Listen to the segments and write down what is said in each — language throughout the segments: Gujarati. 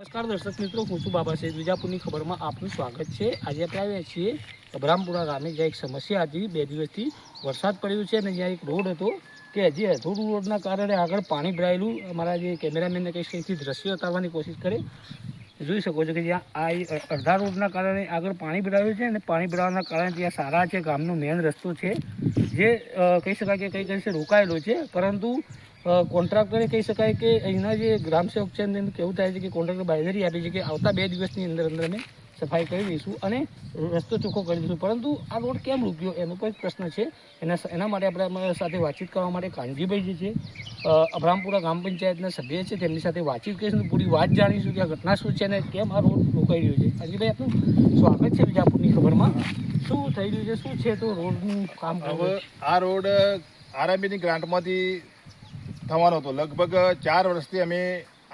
નમસ્કાર, દર્શક મિત્રો, હું છું બાબા સૈદ વિજાપુરની ખબરમાં આપનું સ્વાગત છે. આજે આપણે આવ્યા છીએ અભરામપુરા ગામે, જ્યાં એક સમસ્યા હતી. બે દિવસથી વરસાદ પડ્યો છે અને જ્યાં એક રોડ હતો કે હજી અધૂરું રોડના કારણે આગળ પાણી ભરાયેલું. અમારા જે કેમેરામેનને કંઈ કંઈથી દ્રશ્ય ઉતારવાની કોશિશ કરે. જોઈ શકો છો કે જ્યાં આ અડધા રોડના કારણે આગળ પાણી ભરાયું છે અને પાણી ભરાવાના કારણે ત્યાં સારા છે, ગામનો મેન રસ્તો છે. જે કહી શકાય કે કંઈક કહી રોકાયેલો છે. પરંતુ કોન્ટ્રાક્ટરે કહી શકાય કે અહીંના જે ગ્રામસેવક છે એમને કેવું થાય છે કે કોન્ટ્રાક્ટર બાંધરી આપી છે કે આવતા બે દિવસની અંદર અંદર અમે સફાઈ કરી દઈશું અને રસ્તો ચોખ્ખો કરી દઈશું. પરંતુ આ રોડ કેમ રૂક્યો એનો પણ પ્રશ્ન છે. એના એના માટે આપણે અમારા સાથે વાતચીત કરવા માટે કાનજીભાઈ જે છે અભરામપુરા ગ્રામ પંચાયતના સભ્ય છે તેમની સાથે વાતચીત કરીશું પૂરી વાત જાણીશું કે આ ઘટના શું છે અને કેમ આ રોડ રોકાઈ રહ્યો છે. કાનજીભાઈ આપનું સ્વાગત છે વિજાપુરની ખબરમાં. શું થઈ રહ્યું છે? શું છે તો રોડનું કામ હવે આ રોડ આરએમબીની ગ્રાન્ટમાંથી થવાનો હતો. લગભગ ચાર વર્ષથી અમે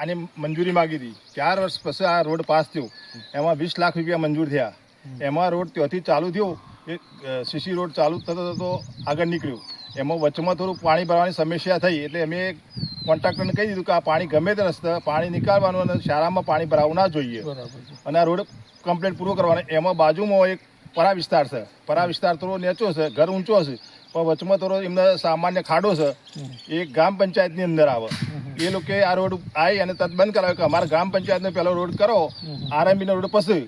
આની મંજૂરી માગી હતી ચાર વર્ષ પછી આ રોડ પાસ થયો. એમાં વીસ લાખ રૂપિયા મંજૂર થયા. એમાં રોડ ત્યાંથી ચાલુ થયો. એ સીસી રોડ ચાલુ થતો થતો આગળ નીકળ્યો. એમાં વચમાં થોડું પાણી ભરવાની સમસ્યા થઈ એટલે અમે કોન્ટ્રાક્ટરને કહી દીધું કે આ પાણી ગમે તે રસ્તે પાણી નીકાળવાનું અને શાળામાં પાણી ભરાવવું ના જોઈએ. અને આ રોડ કમ્પ્લેટ પૂરો કરવાનો. એમાં બાજુમાં એક પરા વિસ્તાર છે. પરા વિસ્તાર થોડો નેચો છે. ઘર ઊંચો છે પણ વચમાં થોડો એમને સામાન્ય ખાડો છે એ ગ્રામ પંચાયતની અંદર આવે એ લોકો આ રોડ આવી અને તદ બંધ કરાવે કે અમારા ગ્રામ પંચાયતનો પહેલો રોડ કરો. આરએમબીનો રોડ પછી.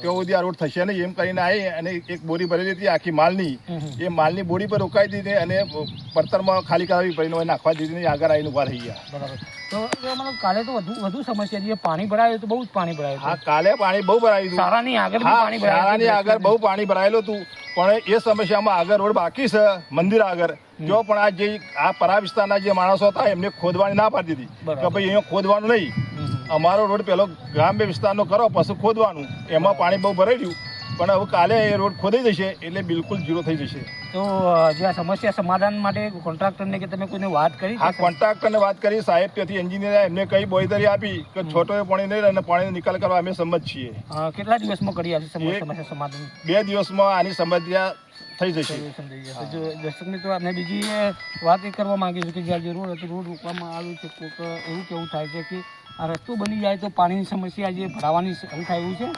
ત્યાં સુધી આ રોડ થશે નહીં એમ કરીને આવી અને એક બોરી ભરેલી હતી આખી માલની. એ માલની બોરી પર રોકાઈ દીધી અને પડતરમાં ખાલી કરાવી પડીને નાખવા દીધી ને આગળ આવીને ઊભા રહી ગયા. બરાબર. તો મતલબ કાલે તો વધુ વધુ સમસ્યા છે પાણી ભરાયું તો બહુ જ પાણી ભરાયું હા કાલે પાણી બહુ ભરાયું હતું. સારાની આગળ પાણી સારાની આગળ બહુ પાણી ભરાયેલું હતું. પણ એ સમસ્યામાં આગળ રોડ બાકી છે મંદિર આગળ. જો પણ આ જે આ પરા વિસ્તારના જે માણસો હતા એમને ખોદવાની ના પાડી દીધી. કે ભાઈ અહીંયા ખોદવાનું નહીં. અમારો રોડ પેલો ગ્રામ્ય વિસ્તારનો કરો પછી ખોદવાનું. એમાં પાણી બહુ ભરાઈ રહ્યું. પણ હવે કાલે એ રોડ ખોદાઈ જશે એટલે બિલકુલ ઝીરો થઈ જશે. તો જે આ સમસ્યા સમાધાન માટે કોન્ટ્રાક્ટરને કે તમે કોઈને વાત કરી આ કોન્ટ્રાક્ટરને વાત કરી. સાહેબ ત્યાંથી એન્જિનિયર એમને કઈ બોયદરી આપી કે છોટો પાણી નહીં અને પાણીનો નિકાલ કરવા અમે સંમત છીએ. કેટલા દિવસમાં કરી આપશે સમસ્યા સમાધાન? બે દિવસમાં આની સમસ્યા થઈ જશે. દર્શક મિત્રો આપણે બીજી વાત એ કરવા માંગીએ છીએ કે જ્યાં જે રોડ રોડ રોકવામાં આવ્યો છે કોઈક એવું કેવું થાય છે કે આ રસ્તો બની જાય તો પાણીની સમસ્યા જે ભરાવાની હલ થાય એવું છે?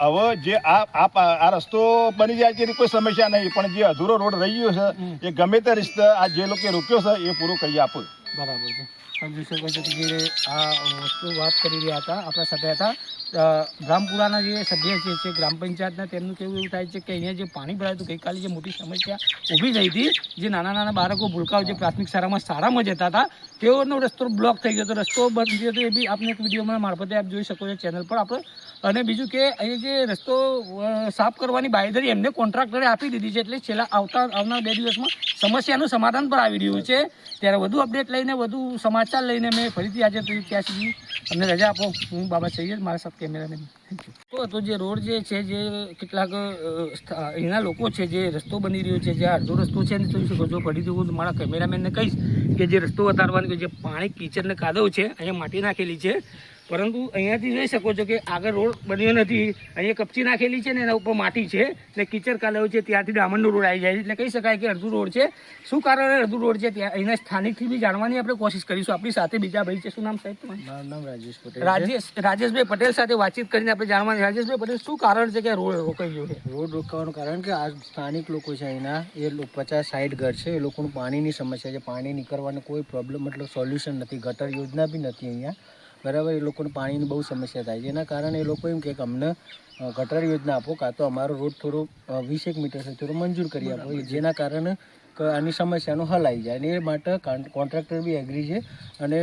હવે જે આ આ રસ્તો બની જાય તેની કોઈ સમસ્યા નહીં પણ જે અધૂરો રોડ રહી ગયો છે એ ગમે તે રીતે આ જે લોકો રોક્યો છે એ પૂરો કરી આપો. બરાબર છે. તમે જોઈ શકો છો કે જે આ વસ્તુ વાત કરી રહ્યા હતા, આપણા સાથે હતા ગ્રામપુરાના જે સભ્ય છે, ગ્રામ પંચાયતના, તેમનું કેવું એવું થાય છે કે અહીંયા જે પાણી ભરાયું હતું, ગઈકાલે જે મોટી સમસ્યા ઊભી થઈ હતી, જે નાના નાના બાળકો ભૂલકાઓ જે પ્રાથમિક શાળામાં શાળામાં જતા હતા, તેઓનો રસ્તો બ્લોક થઈ ગયો હતો. રસ્તો બંધ થયો હતો એ બી આપને એક વિડીયોમાં મારફતે આપ જોઈ શકો છો, ચેનલ પર આપણે. અને બીજું કે અહીંયા જે રસ્તો સાફ કરવાની બાંયધરી એમને કોન્ટ્રાક્ટરે આપી દીધી છે, એટલે છેલ્લા આવતા, આવનાર બે દિવસમાં સમસ્યાનું સમાધાન પર આવી રહ્યું છે. ત્યારે વધુ અપડેટ લઈને વધુ સમાચાર લઈને મેં ફરીથી હાજર થઈ ત્યાં સુધી અમને રજા આપો. હું બાબા સૈયદ, મારા સાથે કેમેરામેન. તો તો જે રોડ જે છે, જે કેટલાક અહીંના લોકો છે, જે રસ્તો બની રહ્યો છે, જે અડધો રસ્તો છે ને, જોઈ શકો છો. ફરીથી હું મારા કેમેરામેનને કહીશ કે જે રસ્તો વધારવાનો જે પાણી કીચડને કાદવ છે, અહીંયા માટી નાખેલી છે. પરંતુ અહીંયાથી જોઈ શકો છો કે આગળ રોડ બન્યો નથી. અહીંયા કપચી નાખેલી છે ને એના ઉપર માટી છે ને કિચર કાદવ છે ત્યાંથી ડામરનો રોડ આવી જાય છે. એટલે કહી શકાય કે અડધું રોડ છે. શું કારણે અડધું રોડ છે? ત્યાં અહીંના સ્થાનિકથી બી જાણવાની આપણે કોશિશ કરીશું. આપણી સાથે બીજા ભાઈ છે. શું નામ સાહેબ તમારું? નામ રાજેશ પટેલ રાજેશ રાજેશભાઈ પટેલ સાથે વાતચીત કરીને આપણે જાણવાની રાજેશભાઈ પટેલ શું કારણ છે કે રોડ રોકાઈ ગયો છે? રોડ રોકવાનું કારણ કે આ સ્થાનિક લોકો છે અહીંના એ પચાસ સાઠ ઘર છે. એ લોકોનું પાણીની સમસ્યા છે. પાણી નીકળવાનું કોઈ પ્રોબ્લેમ મતલબ સોલ્યુશન નથી. ગટર યોજના બી નથી અહીંયા. બરાબર એ લોકોને પાણીની બહુ સમસ્યા થાય છે. એના કારણે એ લોકો એમ કહે કે અમને ગટર યોજના આપો કાં તો અમારો રોડ થોડો વીસેક મીટર છે થોડો મંજૂર કરી આપો. જેના કારણે આની સમસ્યાનો હલ આવી જાય. અને એ માટે કોન- કોન્ટ્રાક્ટર બી એગ્રી છે. અને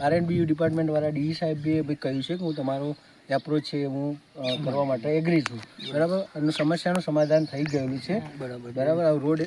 આર એન્ડ બી ડિપાર્ટમેન્ટવાળા ડીઈ સાહેબ બી કહ્યું છે કે હું તમારો એપ્રોચ છે હું કરવા માટે એગ્રી છું. બરાબર? અને સમસ્યાનું સમાધાન થઈ ગયેલું છે. બરાબર. બરાબર? આ રોડ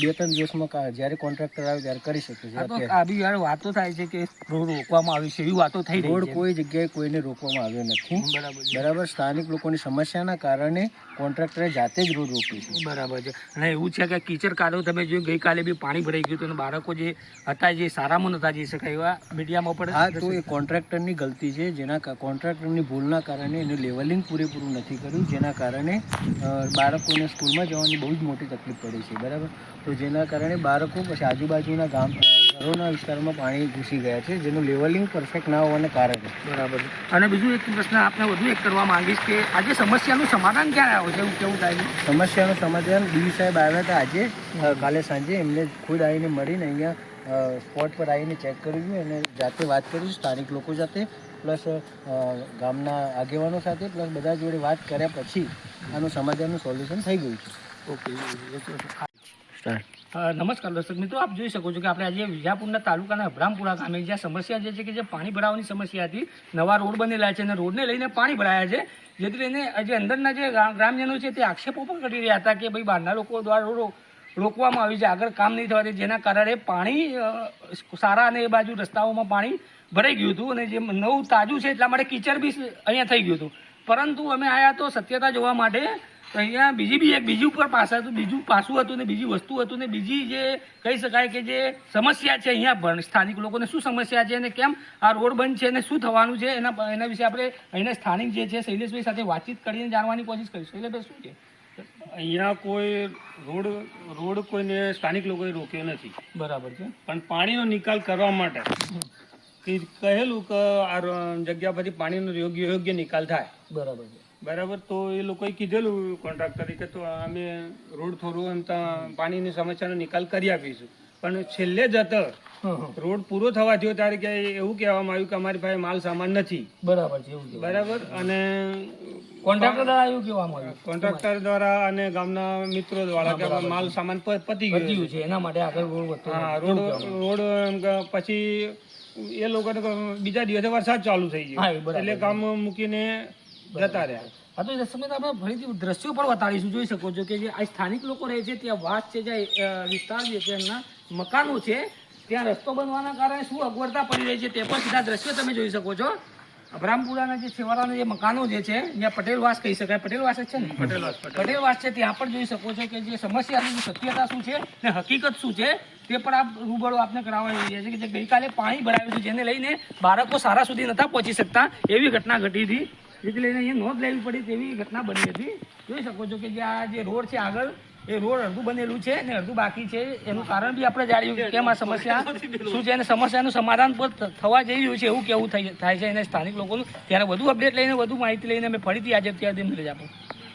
બે ત્રણ દિવસમાં જ્યારે કોન્ટ્રાક્ટર આવે ત્યારે કરી શકે છે. આ તો અત્યારે. આ બી યાર વાતો થાય છે કે રોડ રોકવામાં આવી છે એવી વાતો થઈ રોડ કોઈ જગ્યાએ કોઈને રોકવામાં આવ્યો નથી. બરાબર બરાબર? સ્થાનિક લોકોની સમસ્યાના કારણે કોન્ટ્રાક્ટરે જાતે જ રોડ રોક્યો છે. બરાબર છે. અને એવું છે કે કીચડ કાઢો તમે જોયું ગઈકાલે બી પાણી ભરાઈ ગયું હતું અને બાળકો જે હતા જે સારામાં નતા જઈ શકાય એવા મીડિયામાં પણ હા તો એ કોન્ટ્રાક્ટરની ગલતી છે. જેના કોન્ટ્રાક્ટરની ભૂલના કામના કારણે એનું લેવલિંગ પૂરેપૂરું નથી કર્યું જેના કારણે બાળકોને સ્કૂલમાં જવાની બહુ જ મોટી તકલીફ પડે છે બરાબર? તો જેના કારણે બાળકો પછી આજુબાજુના ગામ ઘરોના વિસ્તારમાં પાણી ઘૂસી ગયા છે જેનું લેવલિંગ પરફેક્ટ ના હોવાને કારણે. બરાબર. અને બીજું એક પ્રશ્ન આપને વધુ એક કરવા માંગીશ કે આજે સમસ્યાનું સમાધાન ક્યારે આવે છે? એવું કેવું થાય સમસ્યાનું સમાધાન ડી સાહેબ આવ્યા હતા આજે કાલે સાંજે એમને ખુદ આવીને મળીને અહીંયા સ્પોટ પર આવીને ચેક કર્યું અને જાતે વાત કરી સ્થાનિક લોકો સાથે પ્લસ ગામના આગેવાનો સાથે પ્લસ બધા જોડે વાત કર્યા પછી આનું સમાધાનનું સોલ્યુશન થઈ ગયું છે. ઓકે નમસ્કાર દર્શક મિત્રો આપ જોઈ શકો છો કે આપણે આજે વિજાપુરના તાલુકાના અભરામપુરા ગામે જ્યાં સમસ્યા જે છે કે જે પાણી ભરાવાની સમસ્યા હતી નવા રોડ બનેલા છે અને રોડને લઈને પાણી ભરાયા છે જેથી લઈને જે અંદરના જે ગ્રા- ગ્રામજનો છે તે આક્ષેપો પણ કરી રહ્યા હતા કે ભાઈ બહારના લોકો દ્વારા રો- રોકવામાં આવ્યું છે. આગળ કામ નહીં થવાથી જેના કારણે પાણી સારા અને એ બાજુ રસ્તાઓમાં પાણી ભરાઈ ગયું હતું અને જે નવું તાજું છે એટલા માટે કીચડ બી અહીંયા થઈ ગયું હતું. પરંતુ અમે આયા તો સત્યતા જોવા માટે અહીંયા બીજી બી એક, બીજું પર પાસા હતું, બીજું પાસું હતું ને બીજી વસ્તુ હતું ને બીજી જે કહી શકાય કે જે સમસ્યા છે અહીંયા સ્થાનિક લોકોને શું સમસ્યા છે અને કેમ આ રોડ બંધ છે અને શું થવાનું છે એના એના વિશે આપણે અહીંના સ્થાનિક જે છે શૈલેષભાઈ સાથે વાતચીત કરીને જાણવાની કોશિશ કરીશું. શૈલેષભાઈ, શું છે? અહીંયા કોઈ રોડ રોડ કોઈને સ્થાનિક લોકોએ રોક્યો નથી. બરાબર છે. પણ પાણીનો નિકાલ કરવા માટે કહેલું કે આ જગ્યા પરથી પાણીનો યોગ્ય યોગ્ય નિકાલ થાય. બરાબર છે. બરાબર? તો એ લોકોએ કીધેલું કોન્ટ્રાક્ટ તરીકે તો અમે રોડ થોડું એમ ત્યાં પાણીની સમસ્યાનો નિકાલ કરી આપીશું. પણ છેલ્લે જતો. રોડ પૂરો થવા થયો ત્યારે કે એવું કહેવામાં આવ્યું કે અમારી પાસે માલ સામાન નથી. બરાબર છે એવું બરાબર? અને કોન્ટ્રાક્ટર દ્વારા એવું કહેવામાં આવ્યું. કોન્ટ્રાક્ટર દ્વારા અને ગામના મિત્રો દ્વારા કે માલ સામાન પતી ગયું છે. એના માટે આગળ રોડ વધતો હા રોડ રોડ પછી એ લોકોને બીજા દિવસે વરસાદ ચાલુ થઈ ગયો. એટલે કામ મૂકીને જતા રહ્યા. હા તો મિત્રો આપણે ફરીથી દ્રશ્યો પણ બતાડીશું. જોઈ શકો છો કે જે આ સ્થાનિક લોકો રહે છે ત્યાં વાસ છે જે વિસ્તાર જે છે એમના મકાનો છે. ત્યાં રસ્તો બનવાના કારણે શું અગવડતા પડી રહી છે તે પણ સીધા દ્રશ્યો તમે જોઈ શકો છો. અભરામપુરાના જે છેવાડાના જે મકાનો જે છે ત્યાં પટેલવાસ કહી શકાય. પટેલવાસ જ છે ને? પટેલવાસ પટેલવાસ છે ત્યાં પણ જોઈ શકો છો કે જે સમસ્યાની સત્યતા શું છે ને હકીકત શું છે તે પણ આપ રૂબરૂ આપને કરાવવા જઈ છે કે જે ગઈકાલે પાણી ભરાયું છે જેને લઈને બાળકો સારા સુધી નતા પહોંચી શકતા એવી ઘટના ઘટી હતી. જેથી એને નોંધ લેવી પડી તેવી ઘટના બની હતી. જોઈ શકો છો કે જે આ જે રોડ છે આગળ, એ રોડ અડધું બનેલું છે ને અડધું બાકી છે. એનું કારણ બી આપણે જાણ્યું કે કેમ આ સમસ્યા, શું છે અને સમસ્યાનું સમાધાન પણ થવા જઈ રહ્યું છે એવું કેવું થાય છે એને સ્થાનિક લોકોનું. ત્યારે વધુ અપડેટ લઈને, વધુ માહિતી લઈને અમે ફરીથી આજે ત્યાં લઈ આપણે